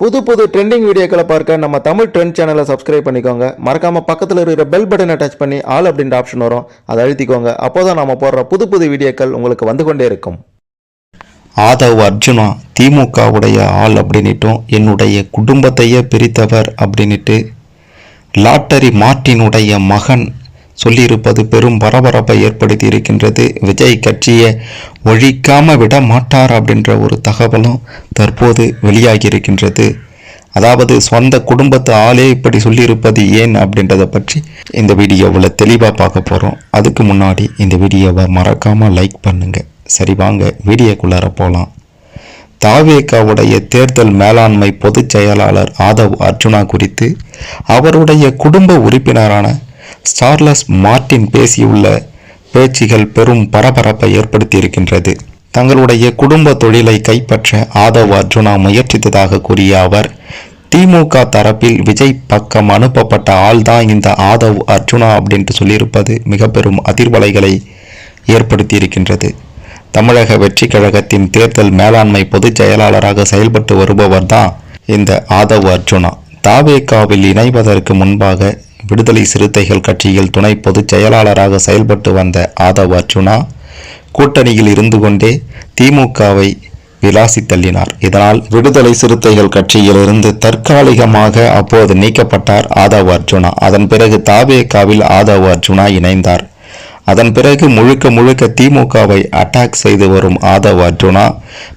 புது புது ட்ரெண்டிங் வீடியோக்களை பார்க்க நம்ம தமிழ் ட்ரெண்ட் சேனலை சப்ஸ்கிரைப் பண்ணிக்கோங்க. மறக்காமல் பக்கத்தில் இருக்கிற பெல் பட்டனை டச் பண்ணி ஆல் அப்படின்ற ஆப்ஷன் வரும். அதை அழுத்திக்கோங்க. அப்போதான் நம்ம போடுற புது புது வீடியோக்கள் உங்களுக்கு வந்து கொண்டே இருக்கும். ஆதவ் அர்ஜுனா திமுகவுடைய ஆள் அப்படின்னுட்டும் என்னுடைய குடும்பத்தையே பிரித்தவர் அப்படின்னுட்டு லாட்டரி மார்ட்டினுடைய மகன் சொல்லியிருப்பது பெரும் பரபரப்பை ஏற்படுத்தி இருக்கின்றது விஜய் கட்சியை ஒழிக்காம விட மாட்டார் அப்படின்ற ஒரு தகவலும் தற்போது வெளியாகி இருக்கின்றது அதாவது சொந்த குடும்பத்து ஆளே இப்படி சொல்லியிருப்பது ஏன் அப்படின்றத பற்றி இந்த வீடியோவில் தெளிவாக பார்க்க போகிறோம் அதுக்கு முன்னாடி இந்த வீடியோவை மறக்காமல் லைக் பண்ணுங்கள் சரி வாங்க வீடியோக்குள்ளார போகலாம் தாவேகாவுடைய தேர்தல் மேலாண்மை பொதுச் செயலாளர் ஆதவ் அர்ஜுனா குறித்து அவருடைய குடும்ப உறுப்பினரான ஸ்டார்லஸ் மார்ட்டின் பேசியுள்ள பேச்சுகள் பெரும் பரபரப்பை ஏற்படுத்தியிருக்கின்றது. தங்களுடைய குடும்ப தொழிலை கைப்பற்ற ஆதவ் அர்ஜுனா முயற்சித்ததாக கூறிய அவர் திமுக தரப்பில் விஜய் பக்கம் அனுப்பப்பட்ட ஆள்தான் இந்த ஆதவ் அர்ஜுனா அப்படின்ட்டு சொல்லியிருப்பது மிக பெரும் அதிர்வலைகளை ஏற்படுத்தியிருக்கின்றது. தமிழக வெற்றி கழகத்தின் தேர்தல் மேலாண்மை பொதுச் செயலாளராக செயல்பட்டு வருபவர் தான் இந்த ஆதவ் அர்ஜுனா. தாவேகாவில் இணைவதற்கு முன்பாக விடுதலை சிறுத்தைகள் கட்சியில் துணை பொதுச் செயலாளராக செயல்பட்டு வந்த ஆதவ் அர்ஜுனா கூட்டணியில் இருந்து கொண்டே திமுகவை விலாசி தள்ளினார். இதனால் விடுதலை சிறுத்தைகள் கட்சியிலிருந்து தற்காலிகமாக அப்போது நீக்கப்பட்டார் ஆதவ் அர்ஜுனா. அதன் பிறகு தாபேகாவில் ஆதவ் அர்ஜுனா இணைந்தார். அதன் பிறகு முழுக்க முழுக்க திமுகவை அட்டாக் செய்து வரும் ஆதவ் அர்ஜுனா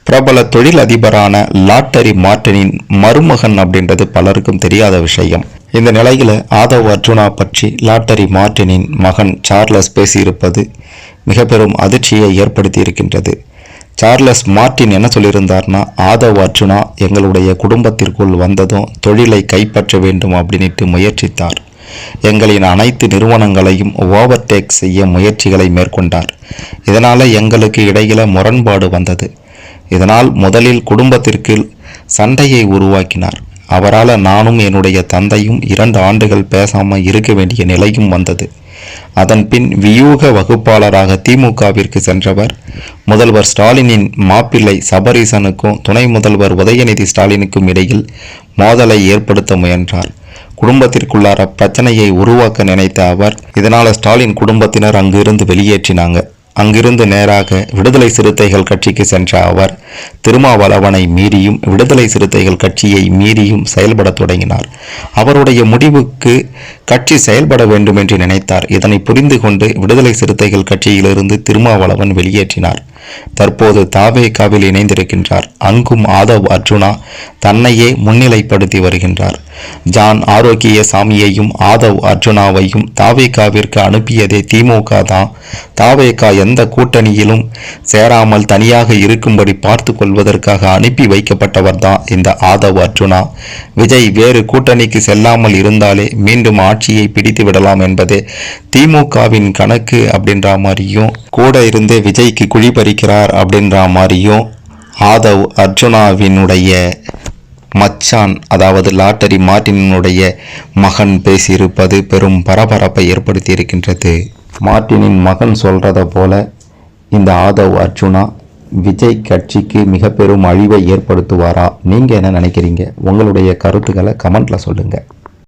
பிரபல தொழில் அதிபரான லாட்டரி மார்ட்டினின் மருமகன் அப்படின்றது பலருக்கும் தெரியாத விஷயம். இந்த நிலையில ஆதவ் அர்ஜுனா பற்றி லாட்டரி மார்ட்டினின் மகன் சார்லஸ் பேசியிருப்பது மிக பெரும் அதிர்ச்சியை ஏற்படுத்தி இருக்கின்றது சார்லஸ் மார்ட்டின் என்ன சொல்லியிருந்தார்னா ஆதவ் அர்ஜுனா எங்களுடைய குடும்பத்திற்குள் வந்ததும் தொழிலை கைப்பற்ற வேண்டும் அப்படின்ட்டு முயற்சித்தார். எங்களின் அனைத்து நிறுவனங்களையும் ஓவர்டேக் செய்ய முயற்சிகளை மேற்கொண்டார். இதனால் எங்களுக்கு இடையில முரண்பாடு வந்தது. இதனால் முதலில் குடும்பத்திற்கு சண்டையை உருவாக்கினார். அவரால் நானும் என்னுடைய தந்தையும் இரண்டு ஆண்டுகள் பேசாமல் இருக்க வேண்டிய நிலையும் வந்தது. அதன் பின் வியூக வகுப்பாளராக திமுகவிற்கு சென்றவர் முதல்வர் ஸ்டாலினின் மாப்பிள்ளை சபரீசனுக்கும் துணை முதல்வர் உதயநிதி ஸ்டாலினுக்கும் இடையில் மோதலை ஏற்படுத்த முயன்றார். குடும்பத்திற்குள்ளார பிரச்சனையை உருவாக்க நினைத்த அவர் இதனால ஸ்டாலின் குடும்பத்தினர் அங்கிருந்து வெளியேற்றினாங்க. அங்கிருந்து நேராக விடுதலை சிறுத்தைகள் கட்சிக்கு சென்ற அவர் திருமாவளவனை மீறியும் விடுதலை சிறுத்தைகள் கட்சியை மீறியும் செயல்பட தொடங்கினார். அவருடைய முடிவுக்கு கட்சி செயல்பட வேண்டும் என்று நினைத்தார். இதனை புரிந்து கொண்டு விடுதலை சிறுத்தைகள் கட்சியிலிருந்து திருமாவளவன் வெளியேற்றினார். தற்போது தாவேகாவில் இணைந்திருக்கின்றார். அங்கும் ஆதவ் அர்ஜுனா தன்னையே முன்னிலைப்படுத்தி வருகின்றார். ஜான் ஆரோக்கிய சாமியையும் ஆதவ் அர்ஜுனாவையும் தாவேகாவிற்கு அனுப்பியதே திமுக தான். தாவேகா எந்த கூட்டணியிலும் சேராமல் தனியாக இருக்கும்படி பார்த்து கொள்வதற்காக அனுப்பி வைக்கப்பட்டவர் தான் இந்த ஆதவ் அர்ஜுனா. விஜய் வேறு கூட்டணிக்கு செல்லாமல் இருந்தாலே மீண்டும் ஆட்சியை பிடித்து விடலாம் என்பதே திமுகவின் கணக்கு அப்படின்ற மாதிரியும் கூட இருந்து விஜய்க்கு குழிபறி பறிக்கிறார் அப்படின்ற மாதிரியும் ஆதவ் அர்ஜுனாவினுடைய மச்சான் அதாவது லாட்டரி மார்டினுடைய மகன் பேசியிருப்பது பெரும் பரபரப்பை ஏற்படுத்தி இருக்கின்றது மார்ட்டினின் மகன் சொல்கிறத போல இந்த ஆதவ் அர்ஜுனா விஜய் கட்சிக்கு மிக பெரும் அழிவை ஏற்படுத்துவாரா? நீங்கள் என்ன நினைக்கிறீங்க? உங்களுடைய கருத்துக்களை கமெண்ட்ல சொல்லுங்க.